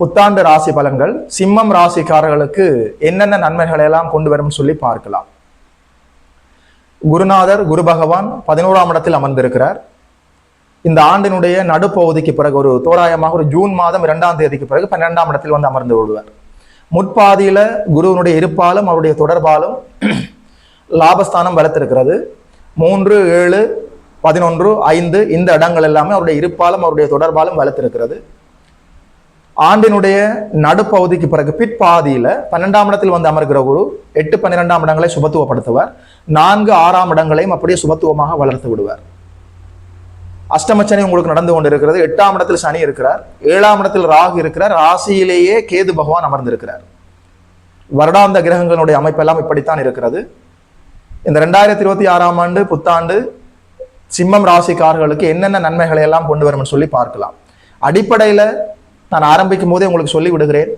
புத்தாண்டு ராசி பலன்கள் சிம்மம் ராசிக்காரர்களுக்கு என்னென்ன நன்மைகளை எல்லாம் கொண்டு வரும்னு சொல்லி பார்க்கலாம். குருநாதர் குரு பகவான் பதினோராம் இடத்தில் அமர்ந்திருக்கிறார். இந்த ஆண்டினுடைய நடுப்பகுதிக்கு பிறகு ஒரு தோராயமாக ஒரு ஜூன் மாதம் இரண்டாம் தேதிக்கு பிறகு பன்னெண்டாம் இடத்தில் வந்து அமர்ந்து விடுவார். முற்பாதியில குருவினுடைய இருப்பாலும் அவருடைய தொடர்பாலும் லாபஸ்தானம் வளர்த்திருக்கிறது. மூன்று ஏழு பதினொன்று ஐந்து இந்த இடங்கள் எல்லாமே அவருடைய இருப்பாலும் அவருடைய தொடர்பாலும் வளர்த்திருக்கிறது. ஆண்டினுடைய நடுப்பகுதிக்கு பிறகு பிற்பாதியில் பன்னெண்டாம் இடத்தில் வந்து அமர்கிற குரு எட்டு பன்னிரெண்டாம் இடங்களை சுபத்துவப்படுத்துவார். நான்கு ஆறாம் இடங்களையும் அப்படியே சுபத்துவமாக வளர்த்து விடுவார். அஷ்டமச்சனி உங்களுக்கு நடந்து கொண்டிருக்கிறது. எட்டாம் இடத்தில் சனி இருக்கிறார். ஏழாம் இடத்தில் ராகு இருக்கிறார். ராசியிலேயே கேது பகவான் அமர்ந்திருக்கிறார். வருடாந்த கிரகங்களுடைய அமைப்பெல்லாம் இப்படித்தான் இருக்கிறது. இந்த ரெண்டாயிரத்தி இருபத்தி ஆறாம் ஆண்டு புத்தாண்டு சிம்மம் ராசிக்காரர்களுக்கு என்னென்ன நன்மைகளை எல்லாம் கொண்டு வரும்னு சொல்லி பார்க்கலாம். அடிப்படையில் நான் ஆரம்பிக்கும் போதே உங்களுக்கு சொல்லி விடுகிறேன்.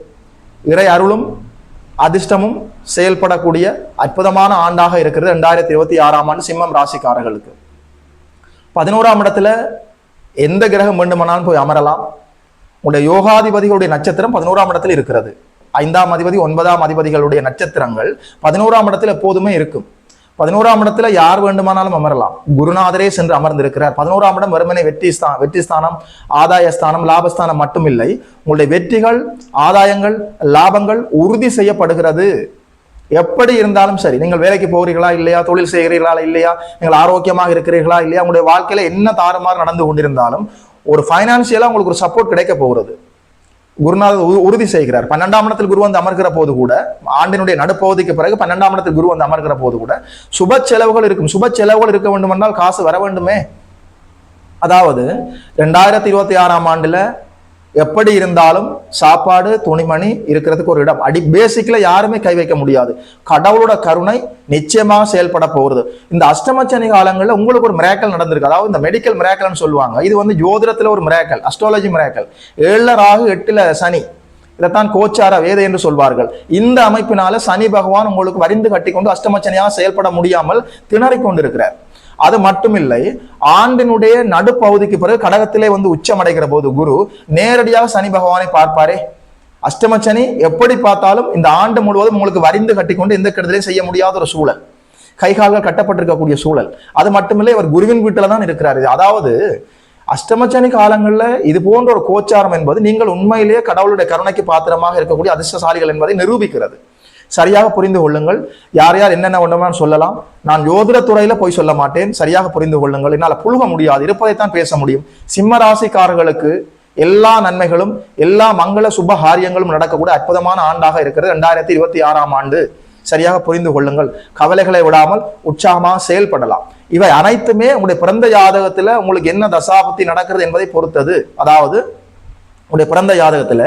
இறை அருளும் அதிர்ஷ்டமும் செயல்படக்கூடிய அற்புதமான ஆண்டாக இருக்கிறது ரெண்டாயிரத்தி இருபத்தி ஆறாம் ஆண்டு சிம்மம் ராசிக்காரர்களுக்கு. பதினோராம் இடத்துல எந்த கிரகம் வேண்டுமானாலும் போய் அமரலாம். உங்களுடைய யோகாதிபதிகளுடைய நட்சத்திரம் பதினோராம் இடத்தில் இருக்கிறது. ஐந்தாம் அதிபதி ஒன்பதாம் அதிபதிகளுடைய நட்சத்திரங்கள் பதினோராம் இடத்துல எப்போதுமே இருக்கும். பதினோராம் இடத்துல யார் வேண்டுமானாலும் அமரலாம். குருநாதரே சென்று அமர்ந்திருக்கிறார். பதினோராம் இடம் வெறுமனே வெற்றி வெற்றிஸ்தானம் வெற்றி ஸ்தானம் ஆதாய ஸ்தானம் லாபஸ்தானம் மட்டுமில்லை. உங்களுடைய வெற்றிகள் ஆதாயங்கள் லாபங்கள் உறுதி செய்யப்படுகிறது. எப்படி இருந்தாலும் சரி நீங்கள் வேலைக்கு போகிறீர்களா இல்லையா? தொழில் செய்கிறீர்களா இல்லையா? நீங்கள் ஆரோக்கியமாக இருக்கிறீர்களா இல்லையா? உங்களுடைய வாழ்க்கையில என்ன தாறுமாறு நடந்து கொண்டிருந்தாலும் ஒரு ஃபைனான்சியலா உங்களுக்கு ஒரு சப்போர்ட் கிடைக்க போகிறது. குருநாதர் உ- உறுதி செய்கிறார். பன்னெண்டாம் இடத்தில் குரு வந்து அமர்கிற போது கூட ஆண்டினுடைய நடுப்பகுதிக்கு பிறகு பன்னெண்டாம் இடத்தில் குரு வந்து அமர்கிற போது கூட சுப செலவுகள் இருக்கும். சுப செலவுகள் இருக்க வேண்டுமென்றால் காசு வர வேண்டுமே? அதாவது ரெண்டாயிரத்தி இருபத்தி ஆறாம் ஆண்டுல எப்படி இருந்தாலும் சாப்பாடு துணிமணி இருக்கிறதுக்கு ஒரு இடம். அடி பேசிக்கில் யாருமே கை வைக்க முடியாது. கடவுளோட கருணை நிச்சயமாக செயல்பட போகிறது இந்த அஷ்டமச்சனி காலங்களில் உங்களுக்கு ஒரு மிராக்கல் நடந்திருக்கு. அதாவது இந்த மெடிக்கல் மிராக்கல்னு சொல்லுவாங்க. இது வந்து ஜோதிடத்தில் ஒரு மிராக்கல் அஸ்ட்ராலஜி மிராக்கல் ஏழுல ராகு எட்டில் சனி. இதைத்தான் கோச்சார வேதை என்று சொல்வார்கள். இந்த அமைப்பினால சனி பகவான் உங்களுக்கு வரிந்து கட்டிக்கொண்டு அஷ்டமச்சனையாக செயல்பட முடியாமல் திணறிக் கொண்டிருக்கிறார் அது மட்டுமில்லை ஆண்டினுடைய நடுப்பகுதிக்கு பிறகு கடகத்திலே வந்து உச்சமடைகிற போது குரு நேரடியாக சனி பகவானை பார்ப்பாரே. அஷ்டமச்சனி எப்படி பார்த்தாலும் இந்த ஆண்டு முழுவதும் உங்களுக்கு வரிந்து கட்டிக்கொண்டு எந்த கெடுதலையும் செய்ய முடியாத ஒரு சூழல். கைகால்கள் கட்டப்பட்டிருக்கக்கூடிய சூழல். அது மட்டுமில்லை இவர் குருவின் வீட்டில தான் இருக்கிறார் அதாவது அஷ்டமச்சனி காலங்களில் இது போன்ற ஒரு கோச்சாரம் என்பது நீங்கள் உண்மையிலேயே கடவுளுடைய கருணைக்கு பாத்திரமாக இருக்கக்கூடிய அதிர்ஷ்டசாலிகள் என்பதை நிரூபிக்கிறது. சரியாக புரிந்து கொள்ளுங்கள். யார் யார் என்னென்ன வேண்டுமானாலும் சொல்லலாம். நான் யோதிர துறையில போய் சொல்ல மாட்டேன். சரியாக புரிந்து கொள்ளுங்கள். என்னால் புழுக முடியாது. இருப்பதைத்தான் பேச முடியும். சிம்ம ராசிக்காரர்களுக்கு எல்லா நன்மைகளும் எல்லா மங்கள சுப காரியங்களும் நடக்கக்கூடிய அற்புதமான ஆண்டாக இருக்கிறது ரெண்டாயிரத்தி இருபத்தி ஆறாம் ஆண்டு. சரியாக புரிந்து கொள்ளுங்கள். கவலைகளை விடாமல் உற்சாகமாக செயல்படலாம். இவை அனைத்துமே உங்களுடைய பிறந்த ஜாதகத்துல உங்களுக்கு என்ன தசாபத்தி நடக்கிறது என்பதை பொறுத்தது. அதாவது உடைய பிறந்த ஜாதகத்துல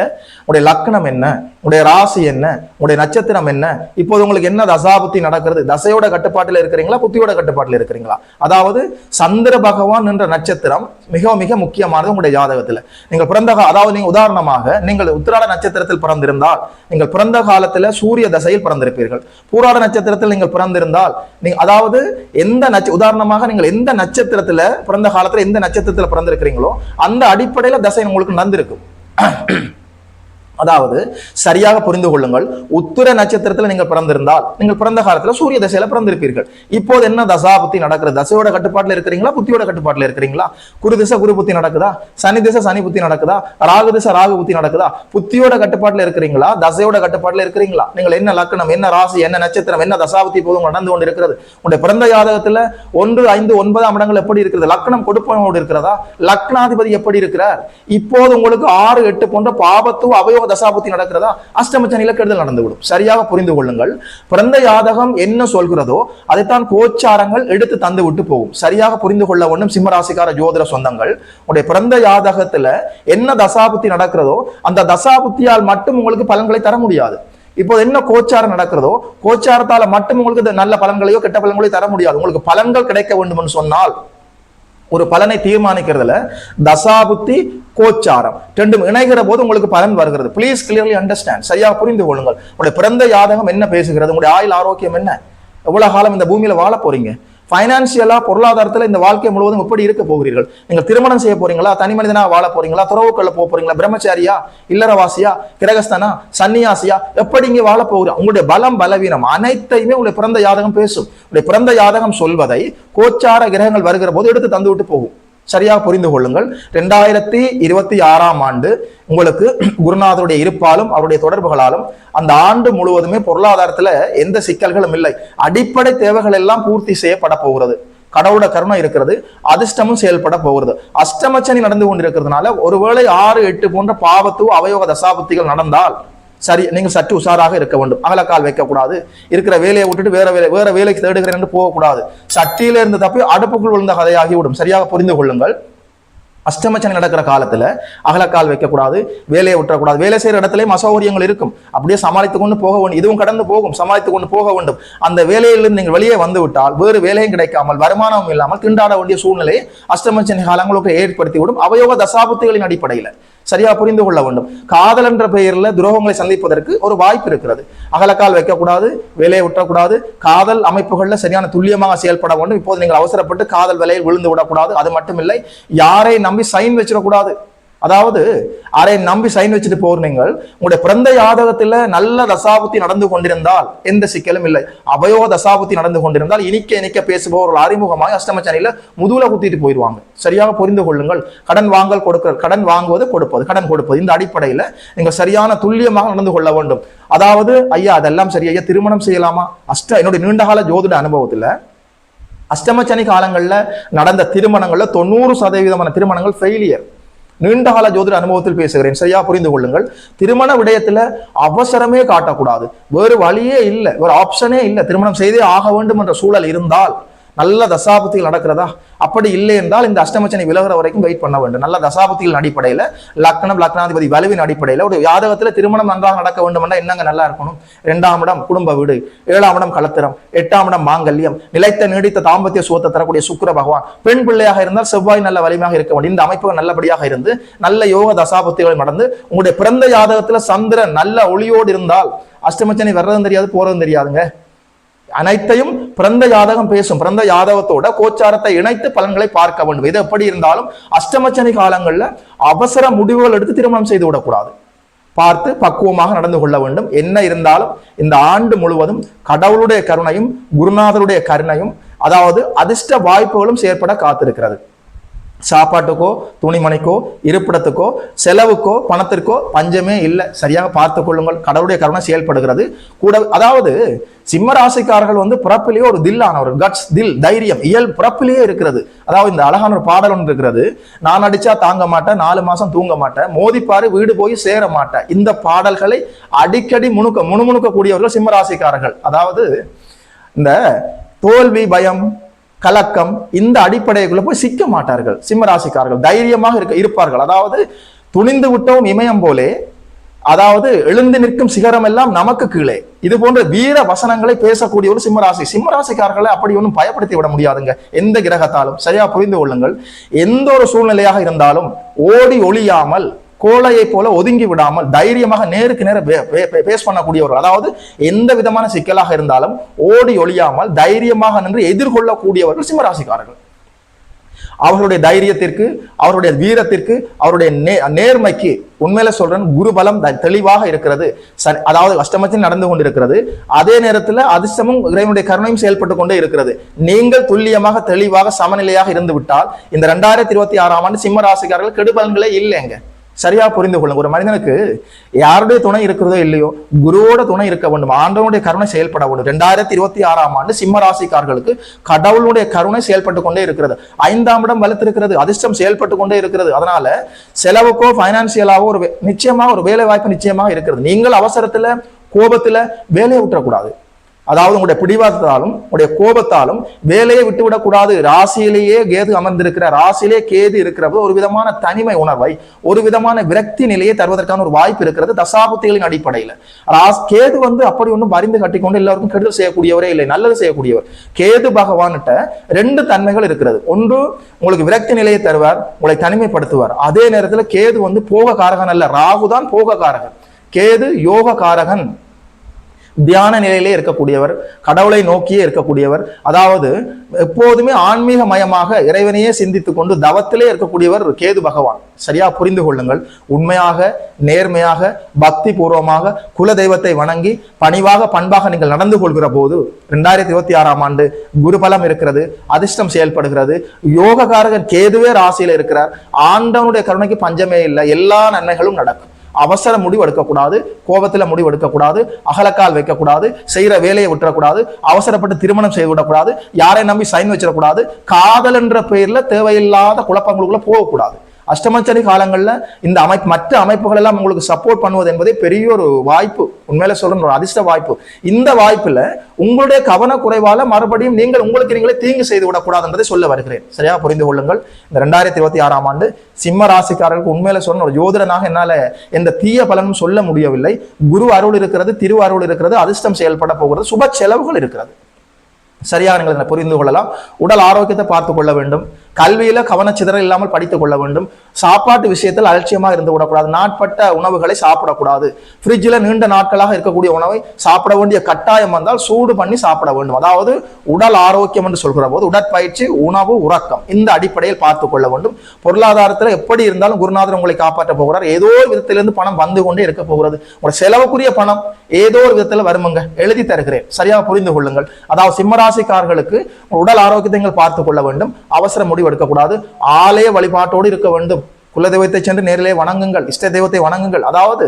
உடைய லக்னம் என்ன? உடைய ராசி என்ன? உடைய நட்சத்திரம் என்ன? இப்போது உங்களுக்கு என்ன தசாபுத்தி நடக்கிறது? தசையோட கட்டுப்பாட்டில் இருக்கிறீங்களா? புத்தியோட கட்டுப்பாட்டில் இருக்கிறீங்களா? அதாவது சந்திர பகவான் என்ற நட்சத்திரம் மிக மிக முக்கியமானது உங்களுடைய ஜாதகத்தில். நீங்கள் பிறந்த அதாவது நீங்கள் உதாரணமாக நீங்கள் உத்திராட நட்சத்திரத்தில் பிறந்திருந்தால் நீங்கள் பிறந்த காலத்தில் சூரிய தசையில் பிறந்திருப்பீர்கள். பூராட நட்சத்திரத்தில் நீங்கள் பிறந்திருந்தால் நீங்கள் அதாவது எந்த நட்ச உதாரணமாக நீங்கள் எந்த நட்சத்திரத்தில் பிறந்த காலத்தில் எந்த நட்சத்திரத்தில் பிறந்திருக்கிறீங்களோ அந்த அடிப்படையில் தசை உங்களுக்கு நடந்திருக்கும். அதாவது சரியாக புரிந்து கொள்ளுங்கள். உத்திர நட்சத்திரத்தில் நீங்கள் பிறந்திருந்தால் நீங்கள் பிறந்த காலத்துல சூரிய தசையில பிறந்திருப்பீர்கள். இப்போது என்ன தசாபத்தி நடக்கிறது தசையோட கட்டுப்பாட்டில் இருக்கிறீங்களா? புத்தியோட கட்டுப்பாட்டில் இருக்கிறீங்களா? குரு திசை குரு புத்தி நடக்குதா? சனி திசை சனி புத்தி நடக்குதா? ராகு திசை ராகு புத்தி நடக்குதா? புத்தியோட கட்டுப்பாட்டில் இருக்கிறீங்களா? தசையோட கட்டுப்பாட்டில் இருக்கிறீங்களா? நீங்கள் என்ன லக்னம் என்ன ராசி என்ன நட்சத்திரம் என்ன தசாபத்தி போதும் நடந்து கொண்டு இருக்கிறது உங்களுடைய பிறந்த ஜாதகத்தில் ஒன்று ஐந்து ஒன்பதாம் இடங்கள் எப்படி இருக்கிறது லக்னம் கொடுப்பனோடு இருக்கிறதா? லக்னாதிபதி எப்படி இருக்கிறார்? இப்போது உங்களுக்கு ஆறு எட்டு போன்ற பாபத்துவ அவயோக தசாபுத்தி நடக்கிறதா? அஷ்டமச்சனில நிலக்கெடுதல் நடந்துவிடும். சரியாக புரிந்து கொள்ளுங்கள். பிறந்த ஜாதகம் என்ன சொல்கிறதோ அதைத்தான் கோச்சாரங்கள் எடுத்து தந்து விட்டு போகும். சரியாக புரிந்து கொள்ள ஒன்றும் சிம்மராசிக்கார ஜோதிட சொந்தங்கள். உடைய பிறந்த ஜாதகத்துல என்ன தசாபுத்தி நடக்கிறதோ அந்த தசாபுத்தியால் மட்டும் உங்களுக்கு பலன்களை தர முடியாது. இப்போ என்ன கோச்சாரம் நடக்கிறதோ கோச்சாரத்தால மட்டும் உங்களுக்கு நல்ல பலன்களையோ கெட்ட பலன்களையோ தர முடியாது. உங்களுக்கு பலன்கள் கிடைக்க வேண்டும் சொன்னால் ஒரு பலனை தீர்மானிக்கிறதுல தசாபுத்தி கோச்சாரம் ரெண்டும் இணைகிற போது உங்களுக்கு பலன் வருகிறது. ப்ளீஸ் கிளியர்லி அண்டர்ஸ்டாண்ட் சரியா புரிந்து கொள்ளுங்கள். உங்களுடைய பிறந்த யாதகம் என்ன பேசுகிறது? உங்களுடைய ஆயுள் ஆரோக்கியம் என்ன? எவ்வளவு காலம் இந்த பூமியில வாழ போறீங்க? ஃபைனான்சியலாக பொருளாதாரத்தில் இந்த வாழ்க்கை முழுவதும் எப்படி இருக்க போகிறீர்கள்? நீங்கள் திருமணம் செய்ய போறீங்களா? தனி மனிதனா வாழ போறீங்களா? துறவுக்கல்ல போக போறீங்களா? பிரம்மச்சாரியா? இல்லறவாசியா? கிரகஸ்தனா? சன்னியாசியா? எப்படி இங்கே வாழ போகிறோம் உங்களுடைய பலம் பலவீனம் அனைத்தையுமே உங்களுடைய பிறந்த யாதகம் பேசும். உங்களுடைய பிறந்த யாதகம் சொல்வதை கோச்சார கிரகங்கள் வருகிற போது எடுத்து தந்து விட்டு போகும். சரியாக புரிந்து கொள்ளுங்கள். ரெண்டாயிரத்தி இருபத்தி ஆறாம் ஆண்டு உங்களுக்கு குருநாதருடைய இருப்பாலும் அவருடைய தொடர்புகளாலும் அந்த ஆண்டு முழுவதுமே பொருளாதாரத்துல எந்த சிக்கல்களும் இல்லை. அடிப்படை தேவைகள் எல்லாம் பூர்த்தி செய்யப்பட போகிறது. கடவுளோட கருணை இருக்கிறது அதிர்ஷ்டமும் செயல்பட போகிறது. அஷ்டமச்சனி நடந்து கொண்டிருக்கிறதுனால ஒருவேளை ஆறு எட்டு போன்ற பாவத்து அவயோக தசாபுத்திகள் நடந்தால் சரி நீங்கள் சற்று உஷாராக இருக்க வேண்டும். அகலக்கால் வைக்கக்கூடாது. இருக்கிற வேலையை விட்டுட்டு வேற வேலை வேற வேலைக்கு தேடுகிறேன் என்று போகக்கூடாது. சட்டியில இருந்து தப்பி அடுப்புக்குள் விழுந்த கதையாகிவிடும். சரியாக புரிந்து கொள்ளுங்கள். அஷ்டமச்சனை நடக்கிற காலத்தில் அகலக்கால் வைக்கக்கூடாது வேலையை விட்டுறக்கூடாது. வேலை செய்கிற இடத்துலையும் அசௌகரியங்கள் இருக்கும். அப்படியே சமாளித்து கொண்டு போக வேண்டும் இதுவும் கடந்து போகும். சமாளித்து கொண்டு போக வேண்டும். அந்த வேலையிலிருந்து நீங்கள் வெளியே வந்து விட்டால் வேறு வேலையும் கிடைக்காமல் வருமானமும் இல்லாமல் திண்டாட வேண்டிய சூழ்நிலையை அஷ்டமச்சனை காலங்களுக்கு ஏற்படுத்தி விடும் அவயோக தசாபத்துகளின் அடிப்படையில். சரியா புரிந்து கொள்ள வேண்டும். காதல் என்ற பெயரில் துரோகங்களை சந்திப்பதற்கு ஒரு வாய்ப்பு இருக்கிறது. அகலக்கால் வைக்கக்கூடாது விலையை விட்டக்கூடாது காதல் அமைப்புகளில் சரியான துல்லியமாக செயல்பட வேண்டும். இப்போது நீங்கள் அவசரப்பட்டு காதல் விலையில் விழுந்து விடக்கூடாது. அது மட்டும் இல்லை யாரை நம்பி சைன் வச்சிடக்கூடாது. அதாவது அரை நம்பி சைன் வச்சுட்டு போகிற நீங்கள் உங்களுடைய பிறந்த யாதகத்துல நல்ல தசாபுத்தி நடந்து கொண்டிருந்தால் எந்த சிக்கலும் இல்லை. அபயோ தசாபுத்தி நடந்து கொண்டிருந்தால் இனிக்க இனிக்க பேசுபவர்கள் அறிமுகமாக அஷ்டமச்சனையில முதுகுல குத்திட்டு போயிடுவாங்க. சரியாக புரிந்து கொள்ளுங்கள். கடன் வாங்கல் கொடுக்க கடன் வாங்குவது கொடுப்பது கடன் கொடுப்பது. இந்த அடிப்படையில நீங்க சரியான துல்லியமாக நடந்து கொள்ள வேண்டும். அதாவது ஐயா அதெல்லாம் சரி ஐயா திருமணம் செய்யலாமா? அஷ்ட என்னுடைய நீண்டகால ஜோதிட அனுபவத்துல அஷ்டமச்சனி காலங்களில் நடந்த திருமணங்களில் தொண்ணூறு சதவீதமான திருமணங்கள் ஃபெயிலியர் நீண்டகால ஜோதிட அனுபவத்தில் பேசுகிறேன். சரியா? புரிந்து கொள்ளுங்கள். திருமண விடயத்துல அவசரமே காட்டக்கூடாது. வேறு வழியே இல்லை. வேறு ஆப்ஷனே இல்லை. திருமணம் செய்தே ஆக வேண்டும் என்ற சூழல் இருந்தால் நல்ல தசாபுத்திகள் நடக்கிறதா? அப்படி இல்லை என்றால் இந்த அஷ்டமச்சனை விலகிற வரைக்கும் வெயிட் பண்ண வேண்டும். நல்ல தசாபுத்திகளின் அடிப்படையில் லக்னம் லக்னாதிபதி வலுவின் அடிப்படையில் ஒரு யாதகத்துல திருமணம் நன்றாக நடக்க வேண்டும்னா என்னங்க நல்லா இருக்கணும்? இரண்டாம் இடம் குடும்ப வீடு ஏழாம் இடம் கலத்திரம் எட்டாம் இடம் மாங்கல்யம் நிலைத்த நீடித்த தாம்பத்திய சுகத்தை தரக்கூடிய சுக்கர பகவான். பெண் பிள்ளையாக இருந்தால் செவ்வாய் நல்ல வலிமையாக இருக்க வேண்டும். இந்த அமைப்புகள் நல்லபடியாக இருந்து நல்ல யோக தசாபுத்திகள் நடந்து உங்களுடைய பிறந்த யாதகத்துல சந்திரன் நல்ல ஒளியோடு இருந்தால் அஷ்டமச்சனை வர்றதும் தெரியாது போறதும் தெரியாதுங்க. அனைத்தையும் பிறந்த ஜாதகம் பேசும் பிறந்த ஜாதகத்தோட கோச்சாரத்தை இணைத்து பலன்களை பார்க்க வேண்டும். இது எப்படி இருந்தாலும் அஷ்டமச்சனி காலங்களில் அவசர முடிவுகள் எடுத்து திருமணம் செய்து விடக்கூடாது. பார்த்து பக்குவமாக நடந்து கொள்ள வேண்டும். என்ன இருந்தாலும் இந்த ஆண்டு முழுவதும் கடவுளுடைய கருணையும் குருநாதருடைய கருணையும் அதாவது அதிர்ஷ்ட வாய்ப்புகளும் செயற்பட காத்திருக்கிறது. சாப்பாட்டுக்கோ துணிமணிக்கோ இருப்பிடத்துக்கோ செலவுக்கோ பணத்திற்கோ பஞ்சமே இல்லை. சரியாக பார்த்து கொள்ளுங்கள். கடவுளுடைய கருணை செயல்படுகிறது. கூட அதாவது சிம்ம ராசிக்காரர்கள் வந்து பிறப்பிலேயே ஒரு தில்லானவர் கட்ஸ் தில் தைரியம் இயல் பிறப்பிலேயே இருக்கிறது. அதாவது இந்த அழகான ஒரு பாடல் ஒன்று இருக்கிறது. நான் அடிச்சா தாங்க மாட்டேன் நாலு மாசம் தூங்க மாட்டேன் மோதிப்பாரு வீடு போய் சேர மாட்டேன். இந்த பாடல்களை அடிக்கடி முணுக்க முணுமுணுக்கக்கூடியவர்கள் சிம்ம ராசிக்காரர்கள். அதாவது இந்த தோல்வி பயம் கலக்கம் இந்த அடிப்படைக்குள்ள போய் சிக்க மாட்டார்கள். சிம்மராசிக்காரர்கள் தைரியமாக இருக்க இருப்பார்கள். அதாவது துணிந்து விட்டோம் இமயம் போலே அதாவது எழுந்து நிற்கும் சிகரம் எல்லாம் நமக்கு கீழே. இது போன்ற வீர வசனங்களை பேசக்கூடிய ஒரு சிம்மராசி. சிம்மராசிக்காரர்களை அப்படி ஒன்றும் பயப்படுத்தி விட முடியாதுங்க. எந்த கிரகத்தாலும். சரியா புரிந்து கொள்ளுங்கள். எந்த ஒரு சூழ்நிலையாக இருந்தாலும் ஓடி ஒளியாமல் கோழையை போல ஒதுங்கி விடாமல் தைரியமாக நேருக்கு நேர பேஸ் பண்ணக்கூடியவர்கள். அதாவது எந்த விதமான சிக்கலாக இருந்தாலும் ஓடி ஒழியாமல் தைரியமாக நின்று எதிர்கொள்ளக்கூடியவர்கள் சிம்மராசிக்காரர்கள். அவர்களுடைய தைரியத்திற்கு அவருடைய வீரத்திற்கு அவருடைய நே நேர்மைக்கு உண்மையில சொல்றேன் குருபலம் த- தெளிவாக இருக்கிறது. சரி அதாவது அஷ்டமத்தில் நடந்து கொண்டிருக்கிறது. அதே நேரத்தில் அதிர்ஷ்டமும் இறைவனுடைய கருணையும் செயல்பட்டு கொண்டே இருக்கிறது. நீங்கள் துல்லியமாக தெளிவாக சமநிலையாக இருந்து விட்டால் இந்த ரெண்டாயிரத்தி இருபத்தி ஆறாம் ஆண்டு சிம்ம ராசிக்காரர்கள் கெடுபலன்களே இல்லைங்க. சரியா புரிந்து கொள்ளுங்க. ஒரு மனிதனுக்கு யாருடைய துணை இருக்கிறதோ இல்லையோ குருவோட துணை இருக்க வேண்டும் ஆண்டவனுடைய கருணை செயல்பட வேண்டும். ரெண்டாயிரத்தி இருபத்தி ஆறாம் ஆண்டு சிம்ம ராசிக்காரர்களுக்கு கடவுளுடைய கருணை செயல்பட்டு கொண்டே இருக்கிறது. ஐந்தாம் இடம் வலுத்திருக்கிறது அதிர்ஷ்டம் செயல்பட்டு கொண்டே இருக்கிறது. அதனால செலவுக்கோ பைனான்சியலாவோ ஒரு வே- நிச்சயமாக ஒரு வேலை வாய்ப்பு நிச்சயமாக இருக்கிறது. நீங்கள் அவசரத்துல கோபத்துல வேலையை விட்டுறக்கூடாது. அதாவது உங்களுடைய பிடிவாதத்தாலும் உங்களுடைய கோபத்தாலும் வேலையை விட்டுவிடக்கூடாது ராசியிலேயே கேது அமர்ந்திருக்கிற ராசியிலே கேது இருக்கிறது ஒரு விதமான தனிமை உணர்வை ஒரு விதமான விரக்தி நிலையை தருவதற்கான ஒரு வாய்ப்பு இருக்கிறது தசாபத்திகளின் அடிப்படையில். ராஸ் கேது வந்து அப்படி ஒன்றும் மறிந்து கட்டிக்கொண்டு எல்லாருக்கும் கெடுதல் செய்யக்கூடியவரே இல்லை நல்லது செய்யக்கூடியவர். கேது பகவான்கிட்ட ரெண்டு தன்மைகள் இருக்கிறது. ஒன்று உங்களுக்கு விரக்தி நிலையை தருவார் உங்களை தனிமைப்படுத்துவார். அதே நேரத்தில் கேது வந்து போக காரகன் அல்ல ராகு தான் போக காரகன் கேது யோக காரகன் தியான நிலையிலே இருக்கக்கூடியவர் கடவுளை நோக்கியே இருக்கக்கூடியவர் அதாவது எப்போதுமே ஆன்மீக மயமாக இறைவனையே சிந்தித்து கொண்டு தவத்திலே இருக்கக்கூடியவர் கேது பகவான். சரியா? புரிந்து கொள்ளுங்கள். உண்மையாக நேர்மையாக பக்தி பூர்வமாக குல தெய்வத்தை வணங்கி பணிவாக பண்பாக நீங்கள் நடந்து கொள்கிற போது ரெண்டாயிரத்தி இருபத்தி ஆறாம் ஆண்டு குருபலம் இருக்கிறது அதிர்ஷ்டம் செயல்படுகிறது யோககாரகன் கேதுவே ராசியில இருக்கிறார் ஆண்டவனுடைய கருணைக்கு பஞ்சமே இல்லை எல்லா நன்மைகளும் நடக்கும். அவசர முடிவு எடுக்கக்கூடாது கோபத்தில் முடிவு எடுக்கக்கூடாது அகலக்கால் வைக்கக்கூடாது செய்கிற வேலையை விட்டுறக்கூடாது அவசரப்பட்டு திருமணம் செய்து விடக்கூடாது யாரை நம்பி சைன் வச்சிடக்கூடாது காதல் என்ற பெயரில் தேவையில்லாத குழப்பங்களுக்குள்ள போகக்கூடாது. அஷ்டமச்சனி காலங்களில் இந்த அமைப்பு மற்ற அமைப்புகள் எல்லாம் உங்களுக்கு சப்போர்ட் பண்ணுவது என்பதே பெரிய ஒரு வாய்ப்பு. உண்மையில சொல்ற ஒரு அதிர்ஷ்ட வாய்ப்பு. இந்த வாய்ப்பில் உங்களுடைய கவனக்குறைவால் மறுபடியும் நீங்கள் உங்களுக்கு நீங்களே தீங்கு செய்து விடக்கூடாது என்பதை சொல்ல வருகிறேன். சரியா? புரிந்து கொள்ளுங்கள். இந்த ரெண்டாயிரத்தி இருபத்தி ஆறாம் ஆண்டு சிம்ம ராசிக்காரர்களுக்கு உண்மையில சொன்ன ஒரு ஜோதிடனாக என்னால் எந்த தீய பலனும் சொல்ல முடியவில்லை. குரு அருள் இருக்கிறது திரு அருள் இருக்கிறது அதிர்ஷ்டம் செயல்பட போகிறது சுப செலவுகள் இருக்கிறது. சரியா? நீங்கள் புரிந்து கொள்ளலாம். உடல் ஆரோக்கியத்தை பார்த்து கொள்ள வேண்டும். கல்வியில கவனச்சிதறல் இல்லாமல் படித்துக் கொள்ள வேண்டும். சாப்பாட்டு விஷயத்தில் அலட்சியமா இருந்து விடக்கூடாது. நாட்பட்ட உணவுகளை சாப்பிடக்கூடாது. ஃப்ரிட்ஜில் நீண்ட நாட்களாக இருக்கக்கூடிய உணவை சாப்பிட வேண்டிய கட்டாயம் வந்தால் சூடு பண்ணி சாப்பிட வேண்டும். அதாவது உடல் ஆரோக்கியம் என்று சொல்கிற போது உடற்பயிற்சி உணவு உறக்கம் இந்த அடிப்படையில் பார்த்து கொள்ள வேண்டும். பொருளாதாரத்தில் எப்படி இருந்தாலும் குருநாதர் உங்களை காப்பாற்ற போகிறார். ஏதோ ஒரு விதத்திலிருந்து பணம் வந்து கொண்டே இருக்க போகிறது. உங்களோட செலவுக்குரிய பணம் ஏதோ ஒரு விதத்தில் வருமுங்க. எழுதி தருகிறேன். சரியாக புரிந்து கொள்ளுங்கள். அதாவது சிம்மராசிக்காரர்களுக்கு உடல் ஆரோக்கியத்தை நீங்கள் பார்த்துக் கொள்ள வேண்டும். அவசர முடிவு எடுக்கக்கூடாது. ஆலய வழிபாட்டோடு இருக்க வேண்டும். குலதெய்வத்தை சென்று நேரிலே வணங்குங்கள் இஷ்ட தெய்வத்தை வணங்குங்கள். அதாவது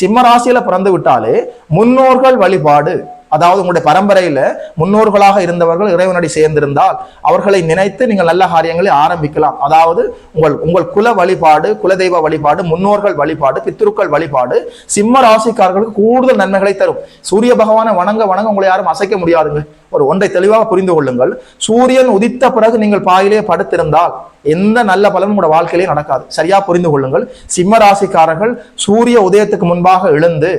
சிம்ம ராசியில பிறந்து விட்டாலே முன்னோர்கள் வழிபாடு. அதாவது உங்களுடைய பரம்பரையில முன்னோர்களாக இருந்தவர்கள் இறைவனடி சேர்ந்திருந்தால் அவர்களை நினைத்து நீங்கள் நல்ல காரியங்களை ஆரம்பிக்கலாம். அதாவது உங்கள் உங்கள் குல வழிபாடு குலதெய்வ வழிபாடு முன்னோர்கள் வழிபாடு பித்ருக்கள் வழிபாடு சிம்ம ராசிக்காரர்களுக்கு கூடுதல் நன்மைகளை தரும். சூரிய பகவானை வணங்க வணங்க உங்களை யாரும் அசைக்க முடியாதுங்க. ஒரு ஒன்றை தெளிவாக புரிந்து கொள்ளுங்கள். சூரியன் உதித்த பிறகு நீங்கள் பாயிலே படுத்திருந்தால் எந்த நல்ல பலனும் உங்களோட வாழ்க்கையிலே நடக்காது. சரியா புரிந்து கொள்ளுங்கள். சிம்ம ராசிக்காரர்கள் சூரிய உதயத்துக்கு முன்பாக எழுந்து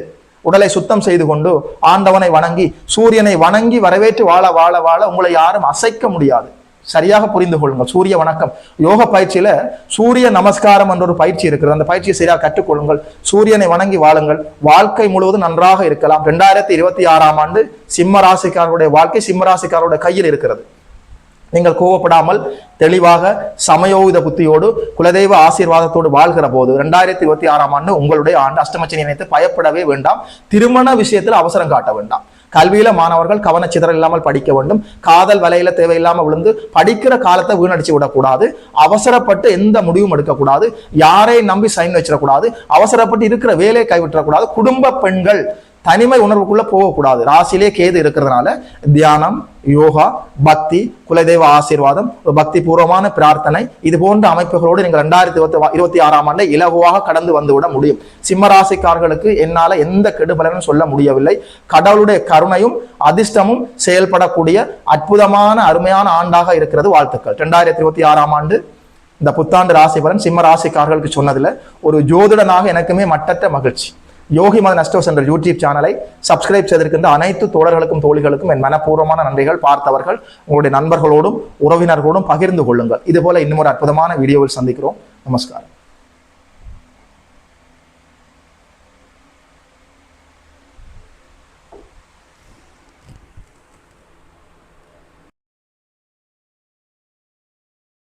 உடலை சுத்தம் செய்து கொண்டு ஆண்டவனை வணங்கி சூரியனை வணங்கி வரவேற்று வாழ வாழ வாழ உங்களை யாரும் அசைக்க முடியாது. சரியாக புரிந்து கொள்ளுங்கள். சூரிய வணக்கம். யோக பயிற்சியில சூரிய நமஸ்காரம் என்ற ஒரு பயிற்சி இருக்கிறது. அந்த பயிற்சியை சரியாக கற்றுக்கொள்ளுங்கள். சூரியனை வணங்கி வாழுங்கள். வாழ்க்கை முழுவதும் நன்றாக இருக்கலாம். ரெண்டாயிரத்தி இருபத்தி ஆறாம் ஆண்டு சிம்ம ராசிக்காரருடைய வாழ்க்கை சிம்ம ராசிக்காரருடைய கையில் இருக்கிறது. நீங்கள் கோவப்படாமல் தெளிவாக சமயோகித புத்தியோடு குலதெய்வ ஆசீர்வாதத்தோடு வாழ்கிற போது ரெண்டாயிரத்தி இருபத்தி ஆறாம் ஆண்டு உங்களுடைய ஆண்டு அஷ்டமச்சனி நினைத்து பயப்படவே வேண்டாம். திருமண விஷயத்தில் அவசரம் காட்ட வேண்டாம். கல்வியில மாணவர்கள் கவனச்சிதறல் இல்லாமல் படிக்க வேண்டும். காதல் வலையில தேவையில்லாமல் விழுந்து படிக்கிற காலத்தை வீணடிச்சு விடக்கூடாது. அவசரப்பட்டு எந்த முடிவும் எடுக்கக்கூடாது. யாரை நம்பி சைன் வச்சிடக்கூடாது. அவசரப்பட்டு இருக்கிற வேலையை கைவிட்டக்கூடாது குடும்ப பெண்கள் தனிமை உணர்வுக்குள்ள போகக்கூடாது. ராசியிலே கேது இருக்கிறதுனால தியானம் யோகா பக்தி குலதெய்வ ஆசீர்வாதம் ஒரு பக்தி பூர்வமான பிரார்த்தனை இது போன்ற அமைப்புகளோடு நீங்கள் ரெண்டாயிரத்தி இருபத்தி இருபத்தி ஆறாம் ஆண்டு இலகுவாக கடந்து வந்துவிட முடியும். சிம்ம ராசிக்காரர்களுக்கு என்னால எந்த கெடுபலனும் சொல்ல முடியவில்லை. கடவுளுடைய கருணையும் அதிர்ஷ்டமும் செயல்படக்கூடிய அற்புதமான அருமையான ஆண்டாக இருக்கிறது வாழ்த்துக்கள். ரெண்டாயிரத்தி இருபத்தி ஆறாம் ஆண்டு இந்த புத்தாண்டு ராசி பலன் சிம்ம ராசிக்காரர்களுக்கு சொன்னதுல ஒரு ஜோதிடனாக எனக்குமே மட்டற்ற மகிழ்ச்சி. யோகி மத நஸ்டோஸ் என்ற யூடியூப் சேனலை சப்ஸ்கிரைப் செய்திருக்கின்ற அனைத்து தோழர்களுக்கும் தோழிகளுக்கும் என் மனப்பூர்வமான நன்றிகள். பார்த்தவர்கள் உங்களுடைய நண்பர்களோடும் உறவினர்களோடும் பகிர்ந்து கொள்ளுங்கள். இதுபோல இன்னும் ஒரு அற்புதமான வீடியோவில் சந்திக்கிறோம். நமஸ்காரம்.